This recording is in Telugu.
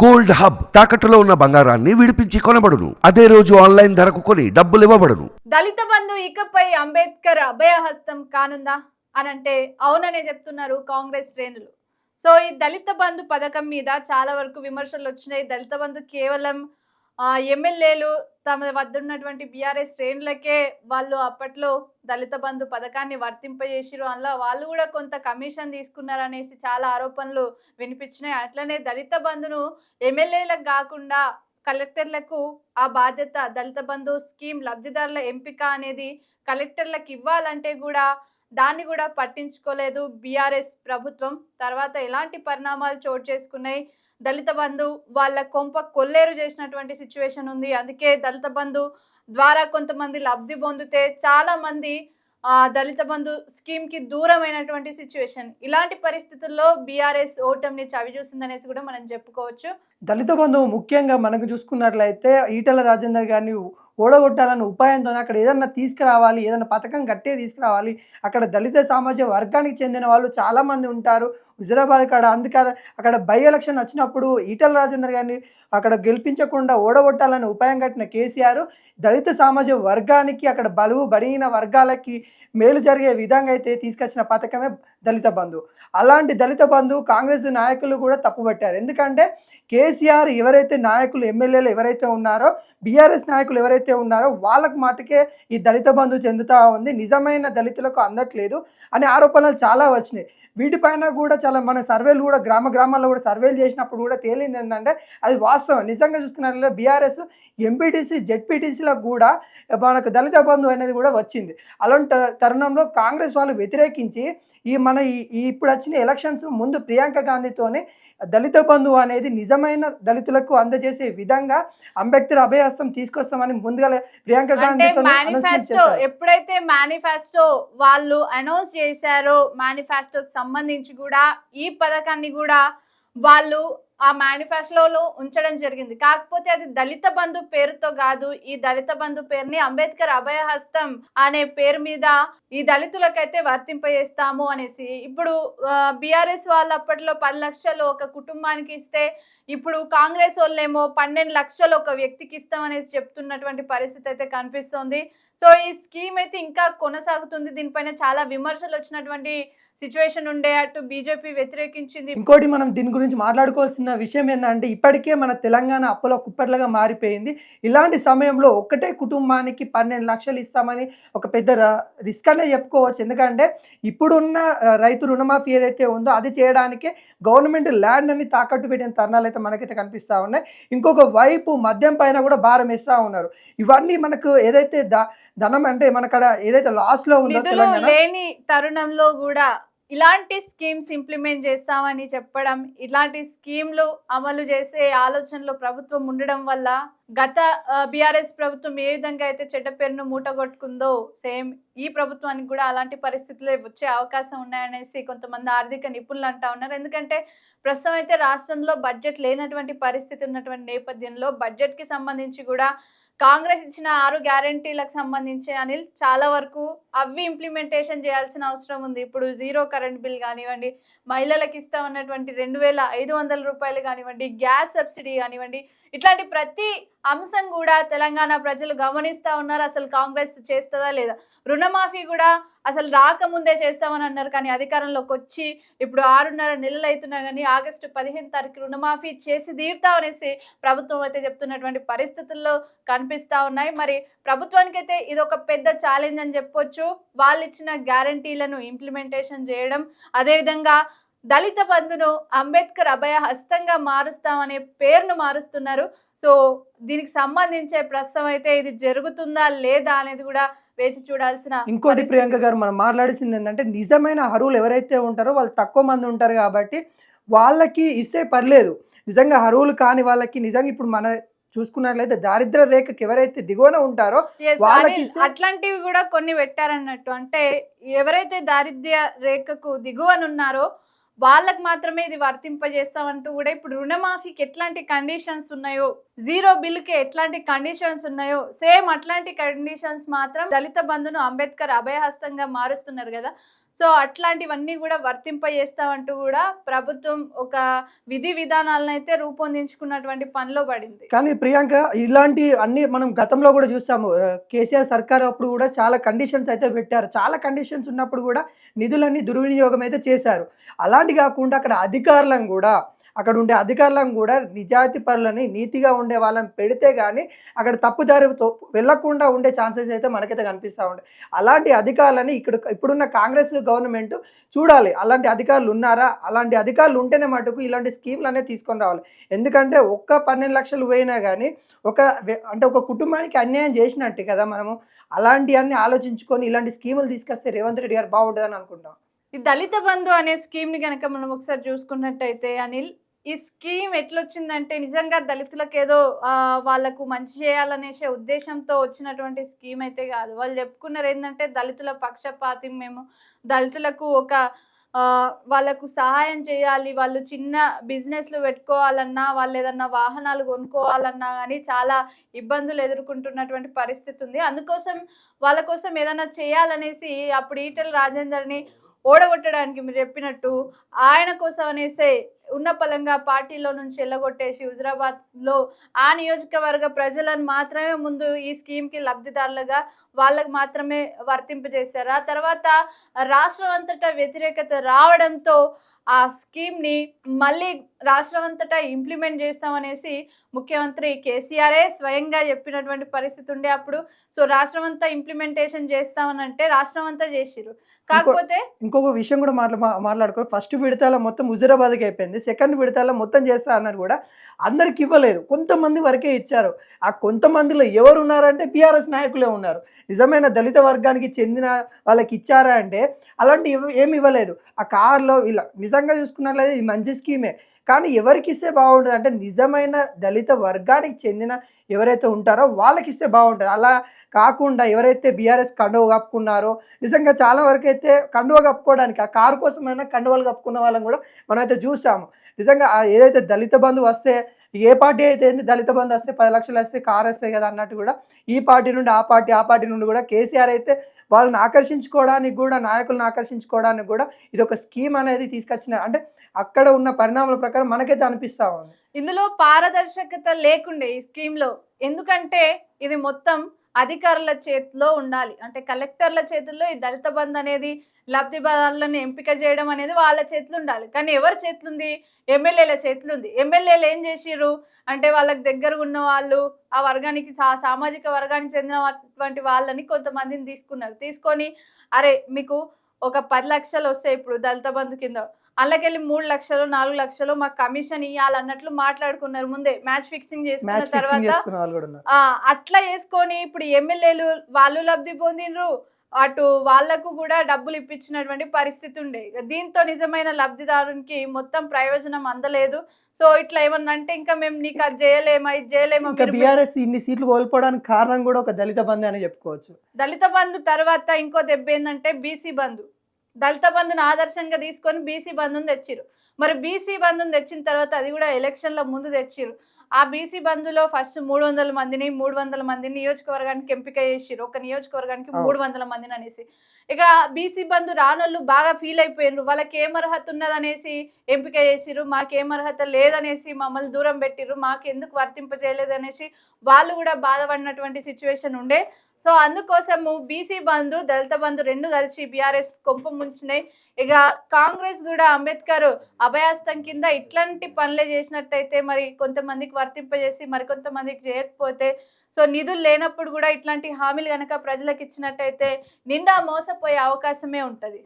గోల్డ్ హబ్ తాకట్టులో ఉన్న బంగారాన్ని విడిపించి కొనబడును. అదే రోజు ఆన్లైన్ ధరకు కొని డబ్బులు ఇవ్వబడును. దళిత బంధు ఇకపై అంబేద్కర్ అభయహస్తం కానుందా? అని అంటే అవుననే చెప్తున్నారు కాంగ్రెస్ శ్రేణులు. సో ఈ దళిత బంధు పథకం మీద చాలా వరకు విమర్శలు వచ్చినాయి. దళిత బంధు కేవలం ఎమ్మెల్యేలు తమ వద్ద ఉన్నటువంటి బీఆర్ఎస్ శ్రేణులకే వాళ్ళు అప్పట్లో దళిత బంధు పథకాన్ని వర్తింపజేసిరు అందులో వాళ్ళు కూడా కొంత కమిషన్ తీసుకున్నారు అనేసి చాలా ఆరోపణలు వినిపించినాయి. అట్లనే దళిత బంధును ఎమ్మెల్యేలకు కాకుండా కలెక్టర్లకు ఆ బాధ్యత దళిత బంధు స్కీమ్ లబ్ధిదారుల ఎంపిక అనేది కలెక్టర్లకు ఇవ్వాలంటే కూడా దాన్ని కూడా పట్టించుకోలేదు బీఆర్ఎస్ ప్రభుత్వం. తర్వాత ఎలాంటి పరిణామాలు చోటు చేసుకున్నాయి? దళిత బంధు వాళ్ళ కొంప కొల్లేరు చేసినటువంటి సిచ్యువేషన్ ఉంది. అందుకే దళిత బంధు ద్వారా కొంతమంది లబ్ధి పొందితే చాలా మంది ఆ దళిత బంధు స్కీమ్కి దూరమైనటువంటి సిచ్యువేషన్ ఇలాంటి పరిస్థితుల్లో బీఆర్ఎస్ ఓటమిని చవి చూసిందనేసి కూడా మనం చెప్పుకోవచ్చు. దళిత బంధువు ముఖ్యంగా మనకు చూసుకున్నట్లయితే ఈటల రాజేందర్ గారిని ఓడగొట్టాలన్న ఉపాయంతో అక్కడ ఏదన్నా తీసుకురావాలి ఏదైనా పథకం గట్టే తీసుకురావాలి. అక్కడ దళిత సామాజిక వర్గానికి చెందిన వాళ్ళు చాలామంది ఉంటారు. హుజరాబాద్ కాడ అందుకే అక్కడ బై ఎలక్షన్ వచ్చినప్పుడు ఈటల రాజేందర్ గారిని అక్కడ గెలిపించకుండా ఓడగొట్టాలని ఉపాయం కట్టిన కేసీఆర్ దళిత సామాజిక వర్గానికి అక్కడ బలువు బడిగిన వర్గాలకి మేలు జరిగే విధంగా అయితే తీసుకొచ్చిన పథకమే దళిత బంధు. అలాంటి దళిత బంధు కాంగ్రెస్ నాయకులు కూడా తప్పుపట్టారు. ఎందుకంటే కేసీఆర్ ఎవరైతే నాయకులు ఎమ్మెల్యేలు ఎవరైతే ఉన్నారో బీఆర్ఎస్ నాయకులు ఎవరైతే ఉన్నారో వాళ్ళకు మాటకే ఈ దళిత బంధు చెందుతూ ఉంది. నిజమైన దళితులకు అందట్లేదు అనే ఆరోపణలు చాలా వచ్చినాయి. వీటిపైన కూడా చాలా మన సర్వేలు కూడా గ్రామ గ్రామాల్లో కూడా సర్వేలు చేసినప్పుడు కూడా తేలింది ఏంటంటే అది వాస్తవం. నిజంగా చూసుకున్నట్లయితే బీఆర్ఎస్ ఎంపీటీసీ జెడ్పీటీసీలకు కూడా మనకు దళిత బంధు అనేది కూడా వచ్చింది. అలాంటి తరుణంలో కాంగ్రెస్ వాళ్ళు వ్యతిరేకించి ఈ మన ఈ ఇప్పుడు వచ్చిన ఎలక్షన్స్ ముందు ప్రియాంక గాంధీతోనే దళిత బంధు అనేది నిజమైన దళితులకు అందజేసే విధంగా అంబేద్కర్ అభయహస్తం తీసుకొస్తామని ముందుగా ప్రియాంక మేనిఫెస్టో ఎప్పుడైతే మేనిఫెస్టో వాళ్ళు అనౌన్స్ చేశారో మేనిఫెస్టోకి సంబంధించి కూడా ఈ పథకాన్ని కూడా వాళ్ళు ఆ మేనిఫెస్టోలో ఉంచడం జరిగింది. కాకపోతే అది దళిత బంధు పేరుతో కాదు ఈ దళిత బంధు పేరుని అంబేద్కర్ అభయహస్తం అనే పేరు మీద ఈ దళితులకైతే వర్తింపజేస్తాము అనేసి. ఇప్పుడు బీఆర్ఎస్ వాళ్ళు అప్పట్లో పది లక్షలు ఒక కుటుంబానికి ఇస్తే ఇప్పుడు కాంగ్రెస్ వాళ్ళేమో పన్నెండు లక్షలు ఒక వ్యక్తికి ఇస్తామనేసి చెప్తున్నటువంటి పరిస్థితి అయితే కనిపిస్తోంది. సో ఈ స్కీమ్ అయితే ఇంకా కొనసాగుతుంది. దీనిపైన చాలా విమర్శలు వచ్చినటువంటి సిచ్యువేషన్ ఉండే అటు బీజేపీ వ్యతిరేకించింది. ఇంకోటి మనం దీని గురించి మాట్లాడుకోవాల్సిన విషయం ఏంటంటే ఇప్పటికే మన తెలంగాణ అప్పుల కుప్పట్లుగా మారిపోయింది. ఇలాంటి సమయంలో ఒకటే కుటుంబానికి పన్నెండు లక్షలు ఇస్తామని ఒక పెద్ద రిస్క్ అనే చెప్పుకోవచ్చు. ఎందుకంటే ఇప్పుడున్న రైతు రుణమాఫీ ఏదైతే ఉందో అది చేయడానికి గవర్నమెంట్ ల్యాండ్ అని తాకట్టు పెట్టిన తరుణాలు అయితే మనకైతే కనిపిస్తూ ఉన్నాయి. ఇంకొక వైపు మద్యం పైన కూడా భారం వేస్తూ ఉన్నారు. ఇవన్నీ మనకు ఏదైతే దా ధనం అంటే మనకడ ఏదైతే లాస్లో ఉందో నిధులు తెలంగాణ లేని తరుణంలో కూడా ఇలాంటి స్కీమ్స్ ఇంప్లిమెంట్ చేస్తామని చెప్పడం ఇలాంటి స్కీమ్లు అమలు చేసే ఆలోచనలో ప్రభుత్వం ఉండడం వల్ల గత బీఆర్ఎస్ ప్రభుత్వం ఏ విధంగా అయితే చెడ్డ పేరును మూటగొట్టుకుందో సేమ్ ఈ ప్రభుత్వానికి కూడా అలాంటి పరిస్థితులే వచ్చే అవకాశం ఉన్నాయనేసి కొంతమంది ఆర్థిక నిపుణులు అంటా ఉన్నారు. ఎందుకంటే ప్రస్తుతం అయితే రాష్ట్రంలో బడ్జెట్ లేనటువంటి పరిస్థితి ఉన్నటువంటి నేపథ్యంలో బడ్జెట్కి సంబంధించి కూడా కాంగ్రెస్ ఇచ్చిన ఆరు గ్యారంటీలకు సంబంధించి అనిల్ చాలా వరకు అవి ఇంప్లిమెంటేషన్ చేయాల్సిన అవసరం ఉంది. ఇప్పుడు జీరో కరెంట్ బిల్ కానివ్వండి మహిళలకు ఇస్తా ఉన్నటువంటి రెండు వేల ఐదు వందల రూపాయలు కానివ్వండి గ్యాస్ సబ్సిడీ కానివ్వండి ఇట్లాంటి ప్రతి అంశం కూడా తెలంగాణ ప్రజలు గమనిస్తా ఉన్నారు. అసలు కాంగ్రెస్ చేస్తుందా లేదా? రుణమాఫీ కూడా అసలు రాకముందే చేస్తామని అన్నారు కానీ అధికారంలోకి వచ్చి ఇప్పుడు ఆరున్నర నెలలు అవుతున్నా కానీ ఆగస్టు పదిహేను తారీఖు రుణమాఫీ చేసి తీరుతామనేసి ప్రభుత్వం అయితే చెప్తున్నటువంటి పరిస్థితుల్లో కనిపిస్తా ఉన్నాయి. మరి ప్రభుత్వానికైతే ఇది ఒక పెద్ద ఛాలెంజ్ అని చెప్పొచ్చు. వాళ్ళు ఇచ్చిన గ్యారంటీలను ఇంప్లిమెంటేషన్ చేయడం అదేవిధంగా దళిత బంధును అంబేద్కర్ అభయ హస్తంగా మారుస్తామనే పేరును మారుస్తున్నారు. సో దీనికి సంబంధించే ప్రస్తుతం అయితే ఇది జరుగుతుందా లేదా అనేది కూడా వేచి చూడాల్సిన ఇంకోటి. ప్రియాంక గారు మనం మాట్లాడేసింది ఏంటంటే నిజమైన అర్హులు ఎవరైతే ఉంటారో వాళ్ళు తక్కువ మంది ఉంటారు కాబట్టి వాళ్ళకి ఇస్తే పర్లేదు. నిజంగా అర్హులు కాని వాళ్ళకి నిజంగా ఇప్పుడు మన చూసుకున్నట్లయితే దారిద్ర రేఖకి ఎవరైతే దిగువన ఉంటారో వాళ్ళకి అట్లాంటివి కూడా కొన్ని పెట్టారన్నట్టు. అంటే ఎవరైతే దారిద్ర్య రేఖకు దిగువనున్నారో వాళ్ళకి మాత్రమే ఇది వర్తింపజేస్తామంటూ కూడా ఇప్పుడు రుణమాఫీకి ఎట్లాంటి కండిషన్స్ ఉన్నాయో జీరో బిల్కి ఎట్లాంటి కండిషన్స్ ఉన్నాయో సేమ్ అట్లాంటి కండిషన్స్ మాత్రం దళిత బంధును అంబేద్కర్ అభయహస్తంగా మారుస్తున్నారు కదా. సో అట్లాంటివన్నీ కూడా వర్తింపజేస్తామంటూ కూడా ప్రభుత్వం ఒక విధి విధానాలను అయితే రూపొందించుకున్నటువంటి పనిలో పడింది. కానీ ప్రియాంక ఇలాంటి అన్ని మనం గతంలో కూడా చూస్తాము. కేసీఆర్ సర్కార్ అప్పుడు కూడా చాలా కండిషన్స్ అయితే పెట్టారు. చాలా కండిషన్స్ ఉన్నప్పుడు కూడా నిధులన్నీ దుర్వినియోగం అయితే చేశారు. అలాంటి కాకుండా అక్కడ అధికారులను కూడా అక్కడ ఉండే అధికారులను కూడా నిజాయితీ పరులని నీతిగా ఉండే వాళ్ళని పెడితే కానీ అక్కడ తప్పుదారితో వెళ్ళకుండా ఉండే ఛాన్సెస్ అయితే మనకైతే కనిపిస్తూ ఉంటాయి అలాంటి అధికారులని ఇక్కడ ఇప్పుడున్న కాంగ్రెస్ గవర్నమెంట్ చూడాలి. అలాంటి అధికారులు ఉన్నారా? అలాంటి అధికారులు ఉంటేనే మటుకు ఇలాంటి స్కీమ్లు అనేది తీసుకొని రావాలి. ఎందుకంటే ఒక్క పన్నెండు లక్షలు పోయినా కానీ ఒక అంటే ఒక కుటుంబానికి అన్యాయం చేసినట్టు కదా మనము. అలాంటివన్నీ ఆలోచించుకొని ఇలాంటి స్కీములు తీసుకొస్తే రేవంత్ రెడ్డి గారు బాగుంటుందని అనుకుంటాం ఈ దళిత బంధు అనే స్కీమ్ని కనుక మనం ఒకసారి చూసుకున్నట్టయితే అనిల్ ఈ స్కీమ్ ఎట్లొచ్చిందంటే నిజంగా దళితులకు ఏదో వాళ్ళకు మంచి చేయాలనేసే ఉద్దేశంతో వచ్చినటువంటి స్కీమ్ అయితే కాదు. వాళ్ళు చెప్పుకున్నారు ఏంటంటే దళితుల పక్షపాతి మేము దళితులకు ఒక వాళ్ళకు సహాయం చేయాలి వాళ్ళు చిన్న బిజినెస్లు పెట్టుకోవాలన్నా వాళ్ళు ఏదన్నా వాహనాలు కొనుక్కోవాలన్నా కానీ చాలా ఇబ్బందులు ఎదుర్కొంటున్నటువంటి పరిస్థితి ఉంది అందుకోసం వాళ్ళ కోసం ఏదన్నా చేయాలనేసి అప్పుడు ఈటెల రాజేందర్ని ఓడగొట్టడానికి మీరు చెప్పినట్టు ఆయన కోసం అనేసే ఉన్న పలంగా పార్టీలో నుంచి వెళ్ళగొట్టేసి హుజరాబాద్లో ఆ నియోజకవర్గ ప్రజలను మాత్రమే ముందు ఈ స్కీమ్కి లబ్ధిదారులుగా వాళ్ళకు మాత్రమే వర్తింపజేశారు. ఆ తర్వాత రాష్ట్రం అంతటా వ్యతిరేకత రావడంతో ఆ స్కీమ్ని మళ్ళీ రాష్ట్రం అంతటా ఇంప్లిమెంట్ చేస్తామనేసి ముఖ్యమంత్రి కేసీఆరే స్వయంగా చెప్పినటువంటి పరిస్థితి ఉండే అప్పుడు. సో రాష్ట్రం అంతా ఇంప్లిమెంటేషన్ చేస్తామని అంటే రాష్ట్రం అంతా చేసిరు కాకపోతే ఇంకొక విషయం కూడా మాట్లా మాట్లాడుకో ఫస్ట్ విడతల మొత్తం హుజురాబాద్కి అయిపోయింది. సెకండ్ విడతల మొత్తం చేస్తా అన్నారు కూడా అందరికి ఇవ్వలేదు. కొంతమంది వరకే ఇచ్చారు. ఆ కొంతమందిలో ఎవరు ఉన్నారంటే బీఆర్ఎస్ నాయకులే ఉన్నారు. నిజమైన దళిత వర్గానికి చెందిన వాళ్ళకి ఇచ్చారా అంటే అలాంటి ఏమి ఇవ్వలేదు. ఆ కార్లో ఇలా నిజంగా చూసుకున్నట్లయితే ఇది మంచి స్కీమే. కానీ ఎవరికి ఇస్తే బాగుంటుంది అంటే నిజమైన దళిత వర్గానికి చెందిన ఎవరైతే ఉంటారో వాళ్ళకి ఇస్తే బాగుంటుంది. అలా కాకుండా ఎవరైతే బీఆర్ఎస్ కండువ కప్పుకున్నారో నిజంగా చాలా వరకు అయితే కండువ కప్పుకోవడానికి ఆ కారు కోసమైనా కండువలు కప్పుకున్న వాళ్ళని కూడా మనమైతే చూసాము నిజంగా ఏదైతే దళిత బంధు వస్తే ఏ పార్టీ అయితే ఏంది దళిత బంధు వస్తే పది లక్షలు వస్తే కారు వస్తాయి కదా అన్నట్టు కూడా ఈ పార్టీ నుండి ఆ పార్టీ ఆ పార్టీ నుండి కూడా కేసీఆర్ అయితే వాళ్ళని ఆకర్షించుకోవడానికి కూడా నాయకులను ఆకర్షించుకోవడానికి కూడా ఇది ఒక స్కీమ్ అనేది తీసుకొచ్చిన అంటే అక్కడ ఉన్న పరిణామాల ప్రకారం మనకైతే అనిపిస్తా ఉంది. ఇందులో పారదర్శకత లేకుండే ఈ స్కీమ్లో ఎందుకంటే ఇది మొత్తం అధికారుల చేతిలో ఉండాలి. అంటే కలెక్టర్ల చేతుల్లో ఈ దళిత బంద్ అనేది లబ్ధిదారులను ఎంపిక చేయడం అనేది వాళ్ళ చేతులు ఉండాలి. కానీ ఎవరి చేతులుంది? ఉంది ఎమ్మెల్యేల చేతులు ఉంది ఎమ్మెల్యేలు ఏం చేసిర్రు? అంటే వాళ్ళకి దగ్గర ఉన్న వాళ్ళు ఆ వర్గానికి సా- సామాజిక వర్గానికి చెందినటువంటి వాళ్ళని కొంతమందిని తీసుకున్నారు. తీసుకొని అరే మీకు ఒక పది లక్షలు వస్తాయి ఇప్పుడు దళిత బంధు కింద అందులోకెళ్ళి మూడు లక్షలు నాలుగు లక్షలు మాకు కమిషన్ ఇవ్వాలన్నట్లు మాట్లాడుకున్నారు ముందే. మ్యాచ్ ఫిక్సింగ్ చేసుకున్న తర్వాత అట్లా చేసుకొని ఇప్పుడు ఎమ్మెల్యేలు వాళ్ళు లబ్ధి పొందినరు అటు వాళ్ళకు కూడా డబ్బులు ఇప్పించినటువంటి పరిస్థితి ఉండే. దీంతో నిజమైన లబ్ధిదారునికి మొత్తం ప్రయోజనం అందలేదు. సో ఇట్లా ఏమన్నా అంటే ఇంకా మేము నీకు అది చేయలేమా ఇది చేయలేమా బీఆర్ఎస్ ఇన్ని సీట్లు కోల్పోవడానికి కారణం కూడా ఒక దళిత బంధు అని చెప్పుకోవచ్చు. దళిత బంధు తర్వాత ఇంకో దెబ్బ ఏంటంటే బీసీ బంధు. దళిత బంధుని ఆదర్శంగా తీసుకొని బీసీ బంధుని తెచ్చిరు మరి బీసీ బంధుని తెచ్చిన తర్వాత అది కూడా ఎలక్షన్ల ముందు తెచ్చిరు ఆ బీసీ బంధులో ఫస్ట్ మూడు వందల మందిని మూడు వందల మందిని నియోజకవర్గానికి ఎంపిక చేసిరు ఒక నియోజకవర్గానికి. మూడు వందల మందిని అనేసి. ఇక బీసీ బంధు రానోళ్ళు బాగా ఫీల్ అయిపోయినారు వాళ్ళకి ఏం అర్హత ఉన్నదనేసి ఎంపిక చేసిరు మాకేం అర్హత లేదనేసి మమ్మల్ని దూరం పెట్టిర్రు. మాకు ఎందుకు వర్తింపజేయలేదు అనేసి వాళ్ళు కూడా బాధపడినటువంటి సిచ్యువేషన్ ఉండే. సో అందుకోసము బీసీ బంధు దళిత బంధు రెండు కలిసి బీఆర్ఎస్ కొంప ముంచినాయి. ఇక కాంగ్రెస్ కూడా అంబేద్కర్ అభయాస్తం కింద ఇట్లాంటి పనులే చేసినట్టయితే మరి కొంతమందికి వర్తింపజేసి మరి కొంతమందికి చేయకపోతే సో నిధులు లేనప్పుడు కూడా ఇట్లాంటి హామీలు కనుక ప్రజలకు ఇచ్చినట్టయితే నిండా మోసపోయే అవకాశమే ఉంటుంది.